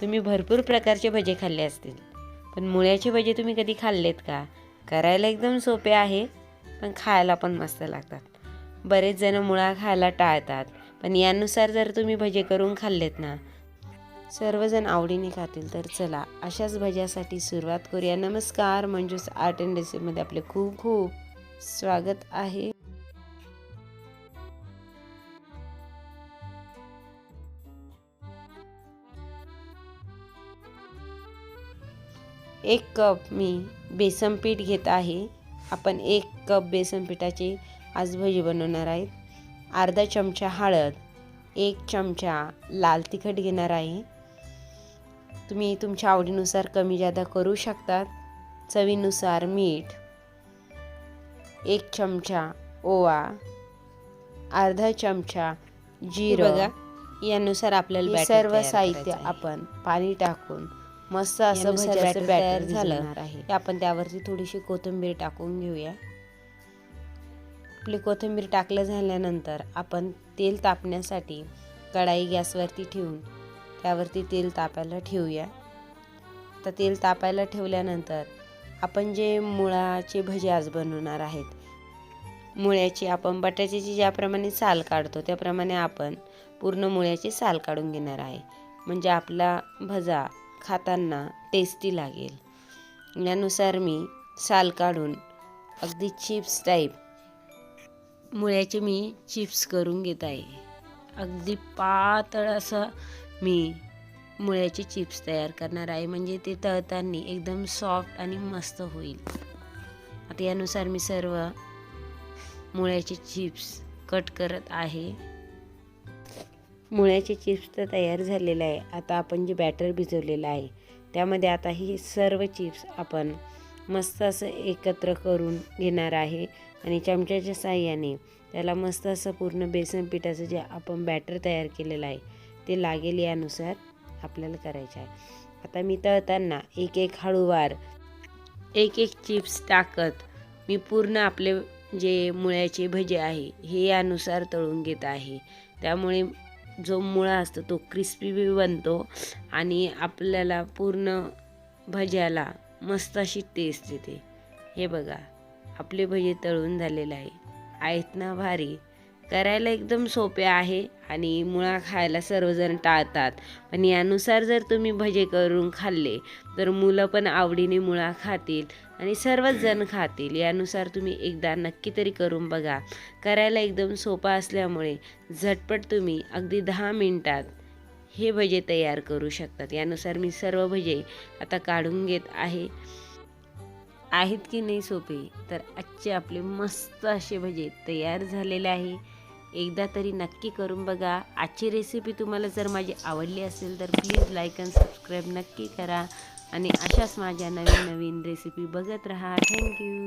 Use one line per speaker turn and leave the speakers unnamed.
तुम्ही भरपूर प्रकारचे भजे खाल्ले असतील. पण मुळ्याचे भजे तुम्ही कधी खाल्लेत का? करायला एकदम सोपे आहे पण खायला पण मस्त लागतात. बरेच जण मुळा खायला टाळतात पण यानुसार जर तुम्ही भजे करून खाल्लेत ना सर्वजण आवडीने खातील. तर चला अशाच भज्यासाठी सुरुवात करूया. नमस्कार मंजूस आर्ट अँड रेसिपीमध्ये आपले खूप खूप स्वागत आहे. एक कप मी बेसन पीठ घेत आहे. आपण एक कप बेसन पिठाची आज भजी बनवणार आहेत. अर्धा चमचा हळद एक चमचा लाल तिखट घेणार आहे. तुम्ही तुमच्या आवडीनुसार कमी जादा करू शकतात. चवीनुसार मीठ एक चमचा ओवा अर्धा चमचा जिरं
बघा,
यानुसार आपल्याला सर्व साहित्य. आपण पाणी टाकून मस्त असं भज्याचं
batter
बॅटर झालं.
आहे.
आपण त्यावरती थोडीशी कोथिंबीर टाकून घेऊया. आपली कोथिंबीर टाकलं झाल्यानंतर आपण तेल तापण्यासाठी कढाई गॅसवरती ठेवून त्यावरती तेल तापायला ठेवूया. तर तेल तापायला ठेवल्यानंतर आपण जे मुळाचे भजे आज बनवणार आहेत मुळ्याची आपण बटाट्याची ज्याप्रमाणे साल काढतो त्याप्रमाणे आपण पूर्ण मुळ्याची साल काढून घेणार आहे. म्हणजे आपला भजा खाताना टेस्टी लागेल. यानुसार मी साल काढून अगदी चिप्स टाईप मुळ्याचे मी चिप्स करून घेत आहे. अगदी पातळ असं मी मुळ्याचे चिप्स तयार करणार आहे. म्हणजे ते तळताना एकदम सॉफ्ट आणि मस्त होईल. आता यानुसार मी सर्व मुळ्याचे चिप्स कट करत आहे. मुळ्याचे चिप्स तर तयार झालेलं आहे. आता आपण जे बॅटर भिजवलेलं आहे त्यामध्ये आता ही सर्व चिप्स आपण मस्त असं एकत्र करून घेणार आहे. आणि चमच्याच्या साह्याने त्याला मस्त असं पूर्ण बेसन पिठाचं जे आपण बॅटर तयार केलेलं आहे ते लागेल यानुसार आपल्याला करायचं आहे. आता मी तळताना एक एक हळूवार एक एक चिप्स टाकत मी पूर्ण आपले जे मुळ्याचे भजे आहे हे यानुसार तळून घेत आहे. त्यामुळे जो मुळा असतो तो क्रिस्पी बी बनतो आणि आपल्याला पूर्ण भज्याला मस्त अशी टेस्ट येते. हे बघा आपले भजे तळून झालेले आहे. आहेत ना भारी. करायला एकदम सोपे आहे आणि मुळा खायला सर्वजण टाळतात. पण यानुसार जर तुम्ही भजे करून खाल्ले तर मुलं पण आवडीने मुळा खातील. आणि सर्वच जण खातील. यानुसार तुम्ही एकदा नक्की तरी करून बघा. करायला एकदम सोपा असल्यामुळे झटपट तुम्ही अगदी दहा मिनिटात हे भजे तयार करू शकतात. यानुसार मी सर्व भजे आता काढून घेत आहे. आहेत की नाही सोपे? तर आजचे आपले मस्त असे भजे तयार झालेले आहे. एकदा तरी नक्की करून बघा. आजची रेसिपी तुम्हाला जर माझी आवडली असेल तर प्लीज लाईक अँड सबस्क्राईब नक्की करा. आणि अशाच माझ्या नवीन नवीन रेसिपी बघत राहा. थँक्यू